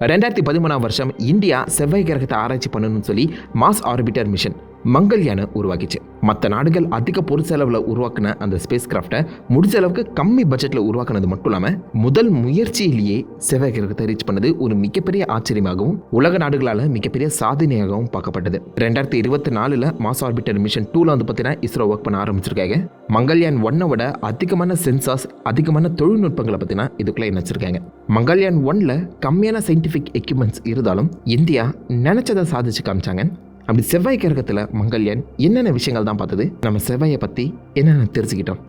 ரெண்டாயிரத்தி பதிமூணாம் வருஷம் இந்தியா செவ்வாய் கிரகத்தை ஆராய்ச்சி பண்ணணும்னு சொல்லி மாஸ் ஆர்பிட்டர் மிஷன். மங்கள்யானை உருவாக்கிச்சு. மற்ற நாடுகள் அதிக பொருட்செலவில் உருவாக்கின அந்த ஸ்பேஸ் கிராஃப்டை முடிஞ்ச அளவுக்கு கம்மி பட்ஜெட்டில் உருவாக்குனது மட்டும் இல்லாமல் முதல் முயற்சியிலேயே செவ்வாய் கிரகத்தை ரீச் பண்ணது ஒரு மிகப்பெரிய ஆச்சரியமாகவும் உலக நாடுகளால் மிகப்பெரிய சாதனையாகவும் பார்க்கப்பட்டது. ரெண்டாயிரத்தி இருபத்தி நாலில் மாஸ் ஆர்பிட்டர் மிஷன் டூவில் வந்து பார்த்தீங்கன்னா இஸ்ரோ ஒர்க் பண்ண ஆரம்பிச்சிருக்காங்க. மங்கள்யான் ஒன்னை விட அதிகமான சென்சார்ஸ் அதிகமான தொழில்நுட்பங்களை பற்றினா இதுக்குள்ளே இணைச்சிருக்காங்க மங்கள்யான் ஒன்னில் கம்மியான சயின்டிஃபிக் எக்யூப்மெண்ட்ஸ் இருந்தாலும் இந்தியா நினச்சதை சாதிச்சு காமிச்சாங்க அப்படி செவ்வாய் கிரகத்தில் மங்கள்யான் என்னென்ன விஷயங்கள் தான் பார்த்தது? நம்ம செவ்வாயை பற்றி என்னென்ன தெரிஞ்சுக்கிட்டோம்?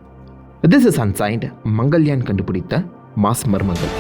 திஸ் இஸ் அன்சைன்ட் மங்கள்யான் கண்டுபிடித்த மாஸ் மர்மங்கள்.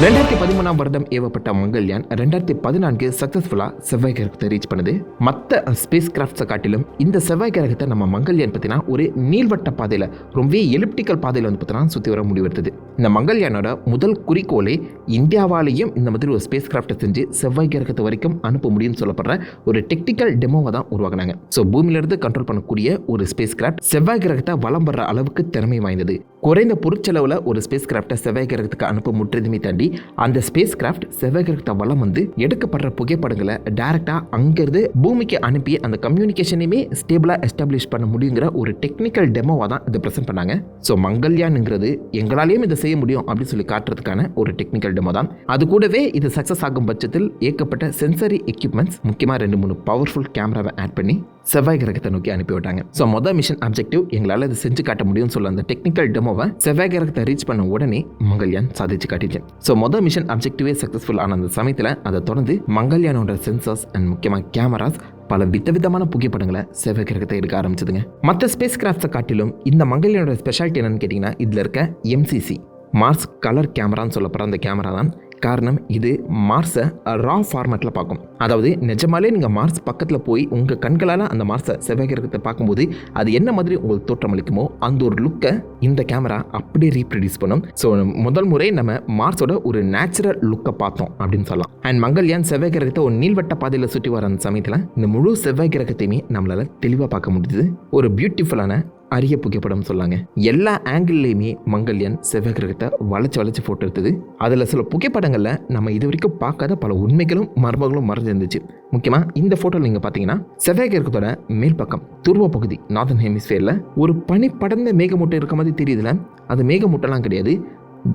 ரெண்டாயிரத்தி பதிமூணாம் வருடம் ஏவப்பட்ட மங்கள்யான் ரெண்டாயிரத்தி பதினான்கு சக்ஸஸ்ஃபுல்லாக செவ்வாய் கிரகத்தை ரீச் பண்ணுது. மற்ற ஸ்பேஸ் கிராஃப்ட்ஸை காட்டிலும் இந்த செவ்வாய் கிரகத்தை நம்ம மங்கள்யான் பார்த்தினா ஒரு நீள்வட்ட பாதையில் ரொம்பவே எலிப்டிக்கல் பாதையில் வந்து பார்த்தீங்கன்னா சுற்றி வர முடிவெடுத்தது இந்த மங்கள்யானோட முதல் குறிக்கோளே இந்தியாவாலேயும் இந்த மாதிரி ஒரு ஸ்பேஸ் கிராஃப்டை செஞ்சு செவ்வாய் கிரகத்து வரைக்கும் அனுப்ப முடியும்னு சொல்லப்படுற ஒரு டெக்னிக்கல் டெமோவை தான் உருவாக்குனாங்க. ஸோ பூமியிலிருந்து கண்ட்ரோல் பண்ணக்கூடிய ஒரு ஸ்பேஸ் கிராஃப்ட் செவ்வாய் கிரகத்தை வளம் வர்ற அளவுக்கு திறமை வாய்ந்தது. குறைந்த பொருட்செலவில் ஒரு ஸ்பேஸ் கிராஃப்டை செவ்வாய் கிரகத்துக்கு அனுப்ப முற்றதுமே தாண்டி அந்த ஸ்பேஸ் கிராஃப்ட் செவ்வாய் வளம் வலம் வந்து எடுக்கப்படுற புகைப்படங்களை டேரெக்டாக அங்கேருந்து பூமிக்கு அனுப்பி அந்த கம்யூனிகேஷனையுமே ஸ்டேபிளாக எஸ்டாப்ளிஷ் பண்ண முடியுங்கிற ஒரு டெக்னிக்கல் டெமோவாக தான் இதை ப்ரெசென்ட் பண்ணாங்க. ஸோ மங்கள்யான்ங்கிறது எங்களாலேயும் இதை செய்ய முடியும் அப்படின்னு சொல்லி காட்டுறதுக்கான ஒரு டெக்னிக்கல் டெமோ தான். அது கூடவே இது சக்ஸஸ் ஆகும் பட்சத்தில் ஏற்கப்பட்ட சென்சரி எக்யூப்மெண்ட்ஸ் முக்கியமாக ரெண்டு மூணு பவர்ஃபுல் கேமராவை ஆட் பண்ணி செவ்வாய் கிரகத்தை நோக்கி அனுப்பிவிட்டாங்க. ஸோ மொதல் மிஷன் அப்ஜெக்டிவ் எங்களால் இதை செஞ்சு காட்ட முடியும்னு சொல்ல அந்த டெக்னிக்கல் டெமோவை செவ்வாய் கிரகத்தை ரீச் பண்ண உடனே மங்கள்யான் சாதிச்சு காட்டிச்சு ஸோ மொதல் மிஷன் அப்ஜெக்டிவே சக்ஸஸ்ஃபுல் ஆன அந்த சமயத்தில் அதை தொடர்ந்து மங்கள்யானோட சென்சர்ஸ் அண்ட் முக்கியமாக கேமராஸ் பல விதவிதமான புகைப்படங்களை செவ்வாய் கிரகத்தை எடுக்க ஆரம்பிச்சதுங்க. மற்ற ஸ்பேஸ் கிராஃப்ட்ஸை காட்டிலும் இந்த மங்கள்யானோட ஸ்பெஷாலிட்டி என்னன்னு கேட்டிங்கன்னா இதில் இருக்க எம்சிசி மார்ஸ் கலர் கேமரான்னு சொல்லப்படுற அந்த கேமரா தான் காரணம் இது மார்ஸை ரா ஃபார்மேட்டில் பார்க்கும். அதாவது நிஜமாலே நீங்கள் மார்ஸ் பக்கத்தில் போய் உங்கள் கண்களால் அந்த மார்ஸை செவ்வாய் கிரகத்தை பார்க்கும்போது அது என்ன மாதிரி உங்களுக்கு தோற்றமளிக்குமோ அந்த ஒரு லுக்கை இந்த கேமரா அப்படியே ரீப்ரொடியூஸ் பண்ணும். ஸோ முதல் முறை நம்ம மார்ஸோட ஒரு நேச்சுரல் லுக்கை பார்த்தோம் அப்படின்னு சொல்லலாம். அண்ட் மங்கள்யான் செவ்வாய் கிரகத்தை ஒரு நீள்வட்ட பாதையில் சுற்றி வர அந்த சமயத்தில் இந்த முழு செவ்வாய் கிரகத்தையுமே நம்மளால் தெளிவாக பார்க்க முடியுது ஒரு பியூட்டிஃபுல்லான அரிய புகைப்படம் சொல்லாங்க. எல்லா ஆங்கிள்லேயுமே மங்கல்யான் செவ்வாய் கிரகத்தை வளைச்சு வளைச்சு ஃபோட்டோ எடுத்தது. அதில் சில புகைப்படங்களில் நம்ம இது வரைக்கும் பார்க்காத பல உண்மைகளும் மர்மங்களும் மறைஞ்சிருந்துச்சு முக்கியமாக இந்த ஃபோட்டோவில் நீங்கள் பார்த்தீங்கன்னா செவ்வாய் கிரகத்தோட மேல் பக்கம் துருவ பகுதி நார்தன் ஹெமிஸ்பியரில் ஒரு பனி படர்ந்த மேகமூட்டை இருக்க மாதிரி தெரியுதுல அது மேகமூட்டைலாம் கிடையாது.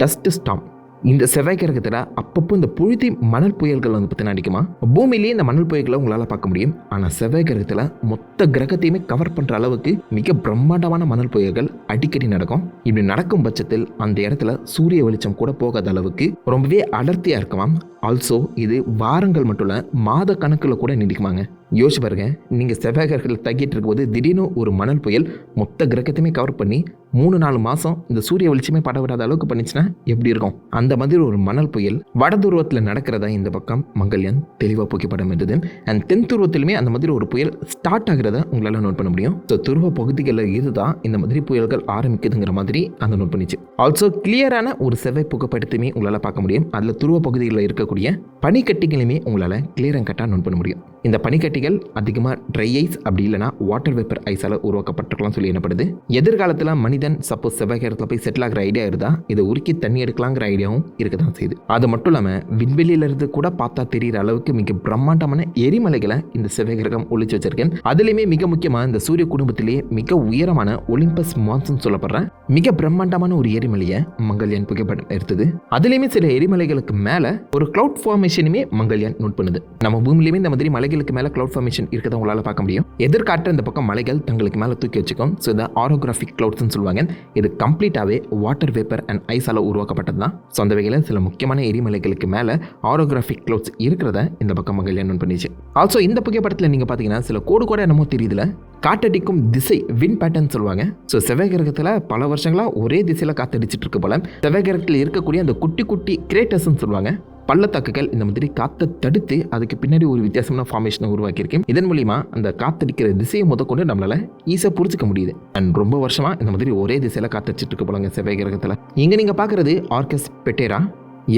டஸ்ட் ஸ்டாம் இந்த செவ்வாய் கிரகத்தில் அப்பப்போ இந்த புழுதி மணல் புயல்கள் வந்து பார்த்தீங்கன்னா அடிக்குமா? பூமியிலேயே இந்த மணல் புயல்களை உங்களால் பார்க்க முடியும். ஆனால் செவ்வாய் கிரகத்தில் மொத்த கிரகத்தையுமே கவர் பண்ணுற அளவுக்கு மிக பிரம்மாண்டமான மணல் புயல்கள் அடிக்கடி நடக்கும். இப்படி நடக்கும் பட்சத்தில் அந்த இடத்துல சூரிய வெளிச்சம் கூட போகாத அளவுக்கு ரொம்பவே அடர்த்தியாக இருக்குமாம். ஆல்சோ இது வாரங்கள் மட்டும் இல்லை மாத கணக்கில் கூட நீடிக்குமாங்க. யோசிச்சு பாருங்க நீங்கள் செவ்வாய் தங்கிட்டு இருக்கும்போது திடீர்னு ஒரு மணல் புயல் மொத்த கிரகத்தையுமே கவர் பண்ணி மூணு நாலு மாதம் இந்த சூரிய வெளிச்சமே பட விடாத அளவுக்கு பண்ணிச்சுன்னா எப்படி இருக்கும்? அந்த மாதிரி ஒரு மணல் புயல் வட துருவத்தில் நடக்கிறதா இந்த பக்கம் மங்கல்யான் தெளிவாக புகைப்படம் இருந்தது. அண்ட் தென் துருவத்திலுமே அந்த மாதிரி ஒரு புயல் ஸ்டார்ட் ஆகிறத உங்களால் நோட் பண்ண முடியும். ஸோ துருவ பகுதிகளில் இதுதான் இந்த மாதிரி புயல்கள் ஆரம்பிக்குதுங்கிற மாதிரி அந்த நோட் பண்ணிச்சு. ஆல்சோ கிளியரான ஒரு செவ்வாய் புகைப்படத்தையுமே உங்களால் பார்க்க முடியும். அதில் துருவ பகுதிகளில் இருக்க இருக்கக்கூடிய பனிக்கட்டிகளையுமே உங்களால் கிளியர் கட்டாக நோட் பண்ண முடியும். இந்த பனிக்கட்டிகள் அதிகமாக ட்ரை ஐஸ் அப்படி இல்லைனா வாட்டர் வேப்பர் ஐஸால் உருவாக்கப்பட்டிருக்கலாம் சொல்லி எனப்படுது எதிர்காலத்தில் மனிதன் சப்போஸ் செவ்வாய்க்கிரத்தில் போய் செட்டில் ஆகிற ஐடியா இருந்தால் இதை உருக்கி தண்ணி எடுக்கலாங்கிற ஐடியாவும் இருக்க தான் செய்யுது. அது மட்டும் இல்லாமல் விண்வெளியிலிருந்து கூட பார்த்தா தெரிகிற அளவுக்கு மிக பிரம்மாண்டமான எரிமலைகளை இந்த செவ்வாய் கிரகம் ஒழிச்சு வச்சிருக்கேன். அதுலேயுமே மிக முக்கியமாக இந்த சூரிய குடும்பத்திலேயே மிக உயரமான ஒலிம்பஸ் மான்சன் சொல்லப்படுற மிக பிரம்மாண்டமான ஒரு எரிமலையை மங்கள்யான் புகைப்படம் எடுத்தது. அதுலேயுமே சில எரிமலைகளுக்கு மேலே ஒரு கிளவுட் ஃபார்மேஷனுமே மங்கள்யான் நோட் பண்ணுது. நம்ம பூமியிலுமே இந்த மாதிரி மலை மலைகளுக்கு மேலே க்ளவுட் ஃபார்மேஷன் இருக்கிறத உங்களால் பார்க்க முடியும். எதிர்காற்று இந்த பக்கம் மலைகள் தங்களுக்கு மேலே தூக்கி வச்சுக்கும். ஸோ இதை ஆரோகிராஃபிக் க்ளவுட்ஸ்னு சொல்லுவாங்க. இது கம்ப்ளீட்டாகவே வாட்டர் வேப்பர் அண்ட் ஐஸால் உருவாக்கப்பட்டது தான். ஸோ அந்த வகையில் சில முக்கியமான எரிமலைகளுக்கு மேலே ஆரோகிராஃபிக் க்ளவுட்ஸ் இருக்கிறத இந்த பக்கம் மங்கல்யான் நோட் பண்ணிச்சு. ஆல்சோ இந்த புகைப்படத்தில் நீங்கள் பார்த்தீங்கன்னா சில கோடு கூட என்னமோ தெரியுதுல. காற்றடிக்கும் திசை வின் பேட்டர்ன் சொல்லுவாங்க. ஸோ செவ்வாய் கிரகத்தில் பல வருஷங்களாக ஒரே திசையில் காற்றடிச்சிட்டு இருக்கு போல. செவ்வாய் கிரகத்தில் இருக்கக்கூடிய அந்த குட்டி குட்டி கிரேட்டர்ஸ்ன்னு சொல்லுவாங்க. பள்ளத்தாக்குகள் இந்த மாதிரி காற்றை தடுத்து அதுக்கு பின்னாடி ஒரு வித்தியாசமான ஃபார்மேஷனை உருவாக்கியிருக்கேன். இதன் மூலிமா அந்த காத்தடிக்கிற திசையை முதற்கொண்டு நம்மளால் ஈஸியாக புரிஞ்சுக்க முடியுது. அண்ட் ரொம்ப வருஷமாக இந்த மாதிரி ஒரே திசையில் காத்தடிச்சிட்டு இருக்க போலாங்க செவ்வாய் கிரகத்தில். இங்கே நீங்கள் பார்க்குறது ஆர்கஸ் பெட்டேரா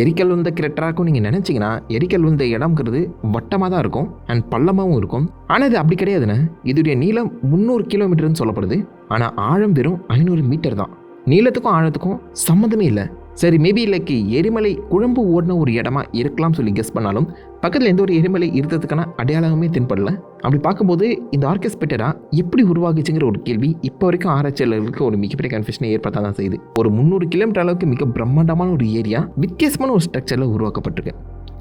எரிக்கல் வந்த கிரெட்டராக்கும் நீங்கள் நினச்சிங்கன்னா எரிக்கல் வந்த இடம்ங்கிறது வட்டமாக தான் இருக்கும் அண்ட் பள்ளமாகவும் இருக்கும். ஆனால் இது அப்படி கிடையாதுண்ணே. இதோடைய நீளம் முந்நூறு கிலோமீட்டர்னு சொல்லப்படுது. ஆனால் ஆழம் வெறும் ஐநூறு மீட்டர் தான். நீளத்துக்கும் ஆழத்துக்கும் சம்மந்தமே இல்லை. சரி மேபி லைக் எரிமலை குழம்பு ஓடின ஒரு இடமா இருக்கலாம் சொல்லி கெஸ் பண்ணாலும் பக்கத்தில் எந்த ஒரு எரிமலை இருந்ததுக்கான அடையாளமே தென்படல. அப்படி பார்க்கும்போது இந்த ஆர்கெஸ்பெட்டரா எப்படி உருவாகுச்சுங்கிற ஒரு கேள்வி இப்போ வரைக்கும் ஆராய்ச்சியாளர்களுக்கு ஒரு மிகப்பெரிய கன்ஃபியூஷனை ஏற்படுத்த தான் செய்யுது. ஒரு முந்நூறு கிலோமீட்டர் அளவுக்கு மிக பிரம்மாண்டமான ஒரு ஏரியா வித்தியாசமான ஒரு ஸ்ட்ரக்சரில் உருவாக்கப்பட்டிருக்கு.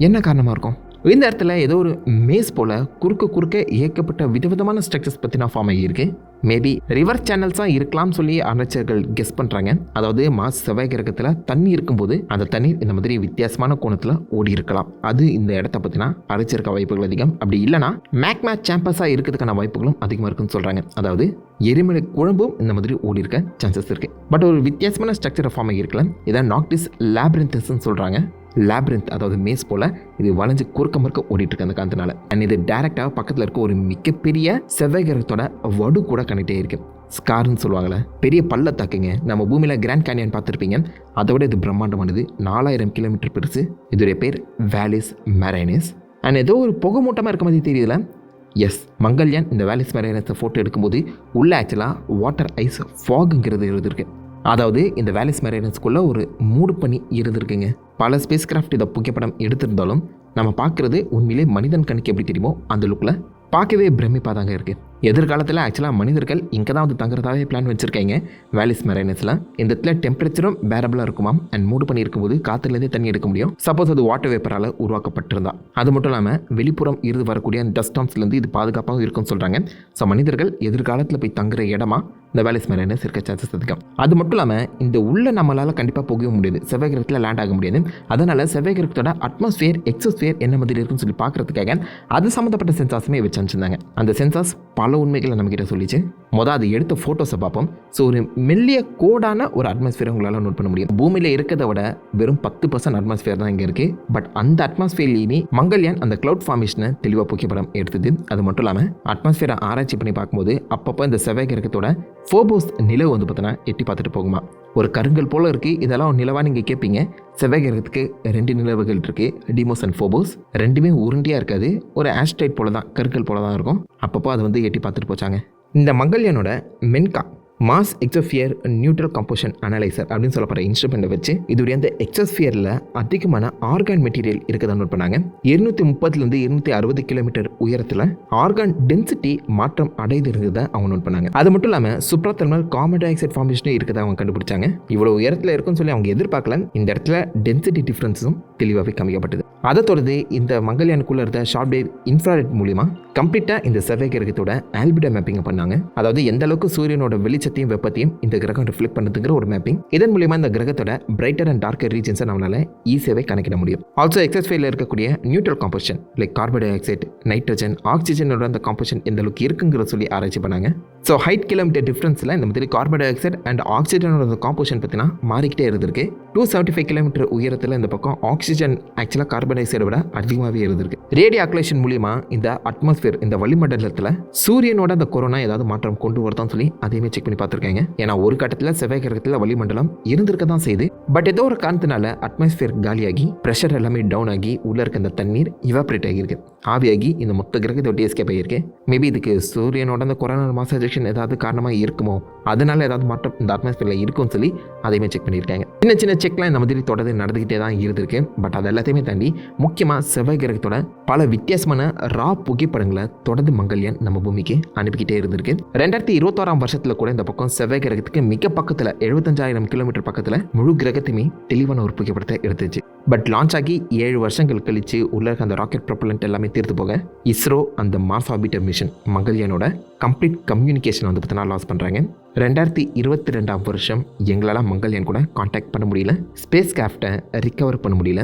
என்ன காரணமாக இருக்கும்? இந்த இடத்துல ஏதோ ஒரு மேஸ் போல் குறுக்க குறுக்க இயக்கப்பட்ட விதவிதமான ஸ்ட்ரக்சர்ஸ் பற்றி நான் ஃபார்ம் ஆகியிருக்கு மேபி ரிவர் சேனல்ஸாக இருக்கலாம்னு சொல்லி அமைச்சர்கள் கெஸ் பண்ணுறாங்க அதாவது மாஸ் செவ்வாய் கிரகத்தில் தண்ணி இருக்கும்போது அந்த தண்ணீர் இந்த மாதிரி வித்தியாசமான கோணத்தில் ஓடி இருக்கலாம். அது இந்த இடத்த பற்றினா அரைச்சிருக்க வாய்ப்புகள் அதிகம். அப்படி இல்லைனா மேக்மா சாம்பஸாக இருக்கிறதுக்கான வாய்ப்புகளும் அதிகமாக இருக்குன்னு சொல்கிறாங்க அதாவது எரிமலை குழம்பும் இந்த மாதிரி ஓடி இருக்க சான்சஸ் இருக்குது பட் ஒரு வித்தியாசமான ஸ்ட்ரக்சரை ஃபார்ம் ஆகியிருக்கலாம். இதான் நாக்டிஸ் லேப்ரிந்தஸ்ன்னு சொல்கிறாங்க லேப்ரிந்த் அதாவது மேஸ் போல் இது வளைஞ்சு குறுக்க முறுக்க ஓடிட்டு இருக்கு அந்த காந்தனால அண்ட் இது டேரெக்டாக பக்கத்தில் இருக்க ஒரு மிகப்பெரிய செவ்வாய் கிரகத்தோட வடு கூட கனெக்ட் ஆகிருக்கு ஸ்கார்னு சொல்லுவாங்களே பெரிய பள்ளத்தாக்குங்க நம்ம பூமியில் கிராண்ட் கேனியன் பார்த்துருப்பீங்க. அதை விட இது பிரம்மாண்டமானது. நாலாயிரம் கிலோமீட்டர் பெருசு. இதோடைய பேர் வேலிஸ் மெரைனஸ் அண்ட் ஏதோ ஒரு புகை மூட்டமாக இருக்க மாதிரி தெரியுதுல எஸ் மங்கல்யான் இந்த வேலிஸ் மெரைனஸை ஃபோட்டோ எடுக்கும்போது உள்ளே ஆக்சுவலாக வாட்டர் ஐஸ் ஃபாகுங்கிறது இருந்திருக்கு அதாவது இந்த வேலிஸ் மெரைனஸ்குள்ளே ஒரு மூடு பனி இருந்திருக்குங்க. பல ஸ்பேஸ் கிராஃப்ட் இதை புகைப்படம் எடுத்திருந்தாலும் நம்ம பார்க்குறது உண்மையிலே மனிதன் கண்ணுக்கு எப்படி தெரியுமோ அந்த லுக்கில் பார்க்கவே பிரமிப்பாக தாங்க இருக்குது எதிர்காலத்தில் ஆக்சுவலாக மனிதர்கள் இங்கே தான் வந்து தங்குறதாவே பிளான் வச்சுருக்காங்க. வேலிஸ் மெரைனஸில் இந்த இடத்துல டெம்பரேச்சரும் பேரபிளாக இருக்குமாம். அண்ட் மூடு பண்ணி இருக்கும்போது காற்றுலேருந்தே தண்ணி எடுக்க முடியும். சப்போஸ் அது வாட்டர் வேப்பரால் உருவாக்கப்பட்டிருந்தா. அது மட்டும் இல்லாமல் வெளிப்புறம் இருந்து வரக்கூடிய டஸ்டாம்ஸ்லேருந்து இது பாதுகாப்பாகவும் இருக்கும்னு சொல்கிறாங்க ஸோ மனிதர்கள் எதிர்காலத்தில் போய் தங்குற இடமா இந்த வேலிஸ் மெரைனஸ் இருக்க சான்சஸ் அதிகம். அது மட்டும் இல்லாமல் இந்த உள்ள நம்மளால் கண்டிப்பாக போகவே முடியாது. செவ்வாய் கிரகத்தில் லேண்ட் ஆக முடியாது. அதனால் செவ்வாய் கிரகத்தோட அட்மாஸ்ஃபியர் எக்ஸோஸ்ஃபியர் என்ன மாதிரி இருக்குன்னு சொல்லி பார்க்குறதுக்காக அது சம்மந்தப்பட்ட சென்சாஸுமே வச்சு அனுப்பிச்சிருந்தாங்க. அந்த சென்சாஸ் பல உண்மைகளை நம்மக்கிட்ட சொல்லிச்சு. மொதல் அது எடுத்த ஃபோட்டோஸை பார்ப்போம். ஸோ ஒரு மெல்லிய கோடான ஒரு அட்மாஸ்ஃபியர் உங்களால் நோட் பண்ண முடியும். பூமியில் இருக்கிறத விட வெறும் பத்து பர்சன்ட் அட்மாஸ்ஃபியர் தான் இங்கே இருக்குது பட் அந்த அட்மாஸ்ஃபியர்லேயுமே மங்கல்யான் அந்த க்ளவுட் ஃபார்மேஷனை தெளிவாக புகைப்படம் எடுத்தது. அது மட்டும் இல்லாமல் அட்மாஸ்ஃபியரை ஆராய்ச்சி பண்ணி பார்க்கும்போது அப்பப்போ இந்த செவ்வாய் கிரகத்தோட ஃபோபோஸ் நிலவு வந்து பார்த்தோன்னா எட்டி பார்த்துட்டு போகுமா. ஒரு கருங்கல் போல் இருக்குது இதெல்லாம் நிலவாக நீங்கள் கேட்பீங்க செவ்வாய் கிரகத்துக்கு ரெண்டு நிலவுகள் இருக்குது டிமோஸ் அண்ட் ஃபோபோஸ் ரெண்டுமே உருண்டியாக இருக்காது. ஒரு ஆஸ்ட்ரைட் போல தான் கருங்கல் போல தான் இருக்கும். அப்பப்போ அதை வந்து எட்டி பார்த்துட்டு போச்சாங்க. இந்த மங்கல்யானோட MENCA Mars exosphere neutral composition analyser அப்படின்னு சொல்லப்படுற இன்ஸ்ட்ருமெண்ட்டை வச்சு இதோடைய அந்த எக்ஸோஸ்பியரில் அதிகமான ஆர்கான் மெட்டீரியல் இருக்கதை நோட் பண்ணாங்க. இருநூத்தி முப்பதுலேருந்து இருநூத்தி அறுபது கிலோமீட்டர் உயரத்தில் ஆர்கான் டென்சிட்டி மாற்றம் அடைந்து இருந்ததை அவங்க நோட் பண்ணாங்க. அது மட்டும் இல்லாமல் சுப்ராத்தர்மல் கார்பன் டை ஆக்சைடு ஃபார்மேஷனும் இருக்கதை அவங்க கண்டுபிடிச்சாங்க. இவ்வளோ உயரத்தில் இருக்குன்னு சொல்லி அவங்க எதிர்பார்க்கல. இந்த இடத்துல டென்சிட்டி டிஃப்ரென்ஸும் தெளிவாகவே காமிக்கப்பட்டது அதை தொடர்ந்து இந்த மங்கல்யானுக்குள்ள இருந்த ஷார்ட் இன்ஃப்ராரெட் மூலிமா கம்ப்ளீட்டாக இந்த சர்வே கிரகத்தோட ஆல்பிடா மேப்பிங்கை பண்ணாங்க. அதாவது எந்த அளவுக்கு சூரியனோட வெளிச்சத்தையும் வெப்பத்தையும் இந்த கிரகம் ரிஃப்ளெக்ட் பண்ணுதுங்கிற ஒரு மேப்பிங் இதன் மூலியமா இந்த கிரகத்தோட பிரைட்டர் அண்ட் டார்க்கர் ரீஜன்ஸை நம்மளால ஈஸியாகவே கணக்கிட முடியும். ஆல்சோ எக்ஸஸ்ஃபைல இருக்கக்கூடிய neutral composition like carbon dioxide nitrogen ஆக்சிஜனோட அந்த காம்போசிஷன் எந்த அளவுக்கு இருக்குங்கிற சொல்லி ஆராய்ச்சி பண்ணாங்க. ஸோ ஹைட் கிலோமீட்டர் டிஃப்ரென்ஸில் இந்த மாதிரி கார்பன் டை ஆக்சைடு அண்ட் ஆக்சிஜனோட காம்போசிஷன் பார்த்தீங்கன்னா மாறிக்கிட்டே இருந்திருக்கு. டூ செவன்ட்டி ஃபைவ் கிலோமீட்டர் உயரத்தில் இந்த பக்கம் ஆக்சிஜன் ஆக்சுவலாக கார்பன் டை ஆக்சைடை விட அதிகமாகவே இருந்திருக்கு. ரேடியோ ஆக்லேஷன் மூலியமா இந்த அட்மாஸ்பியர் இந்த வளிமண்டலத்தில் சூரியனோட அந்த கொரோனா ஏதாவது மாற்றம் கொண்டு வரதான்னு சொல்லி அதையுமே செக் பண்ணி பார்த்துருக்காங்க. ஏன்னா ஒரு கட்டத்தில் செவ்வாய் கிரகத்தில் வளிமண்டலம் இருந்திருக்க தான் செய்யுது பட் ஏதோ ஒரு காரணத்தினால அட்மாஸ்பியர் காலியாகி ப்ரெஷர் எல்லாமே டவுன் ஆகி உள்ள இருக்க அந்த தண்ணீர் இவாப்ரேட் ஆகியிருக்கு. ஆவியாகி இந்த மொத்த கிரகத்தை ஒட்டி எஸ்கேப் ஆகியிருக்கு. மேபி இதுக்கு சூரியனோட அந்த கொரோனா மாசேஜன் ஏதாவது காரணமாக இருக்குமோ அதனால ஏதாவது மாற்றம் இந்த அட்மாஸ்பியரில் இருக்கும்னு சொல்லி அதையுமே செக் பண்ணியிருக்காங்க. சின்ன சின்ன செக்லாம் இந்த மாதிரி தொடர்ந்து நடந்துக்கிட்டே தான் இருந்திருக்கு. பட் அது எல்லாத்தையுமே தாண்டி முக்கியமாக செவ்வாய் கிரகத்தோட பல வித்தியாசமான ரா புகைப்படங்களை தொடர்ந்து மங்கல்யான் நம்ம பூமிக்கு அனுப்பிக்கிட்டே இருந்திருக்கு. ரெண்டாயிரத்தி இருபத்தோராம் வருஷத்தில் கூட இந்த பக்கம் செவ்வாய் கிரகத்துக்கு மிக பக்கத்தில் எழுபத்தஞ்சாயிரம் கிலோமீட்டர் பக்கத்தில் முழு கிரகத்தையுமே தெளிவான ஒரு புகைப்படத்தை எடுத்துச்சு. பட் லான்ச் ஆகி ஏழு வருஷங்கள் கழிச்சு உள்ள அந்த ராக்கெட் ப்ரொப்பலண்ட் எல்லாமே தீர்த்து போக இஸ்ரோ அந்த மார்ஸ் ஆபிட்டர் மிஷன் மங்கல்யானோட கம்ப்ளீட் கம்யூனிகேஷன் வந்து பார்த்தீங்கன்னா லாஸ் பண்ணுறாங்க ரெண்டாயிரத்தி இருபத்தி ரெண்டாம் வருஷம் எங்களால் மங்கல்யான் கூட காண்டாக்ட் பண்ண முடியல ஸ்பேஸ் கிராஃப்டை ரிகவர் பண்ண முடியல.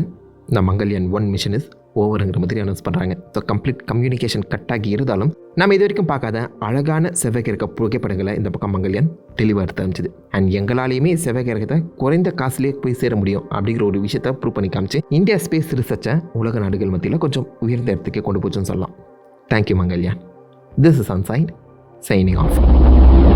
இந்த மங்கல்யான் ஒன் மிஷன் இஸ் ஓவருங்கிற மாதிரி அனௌன்ஸ் பண்ணுறாங்க ஸோ கம்ப்ளீட் கம்யூனிகேஷன் கட் ஆகி இருந்தாலும் நம்ம இது வரைக்கும் பார்க்காத அழகான செவ்வாய் கிரக புகைப்படங்களை இந்த பக்கம் மங்கல்யான் தெளிவாக எடுத்து அண்ட் எங்களாலேயுமே செவ்வாய் கிரகத்தை குறைந்த காசுலேயே போய் சேர முடியும் அப்படிங்கிற ஒரு விஷயத்த ப்ரூவ் பண்ணி காமிச்சு இந்தியா ஸ்பேஸ் ரிசர்ச்சை உலக நாடுகள் மத்தியில் கொஞ்சம் உயர்ந்த இடத்துக்கு கொண்டு போச்சுன்னு சொல்லலாம். Thank you Mangalyaan this is அன்சைன் signing of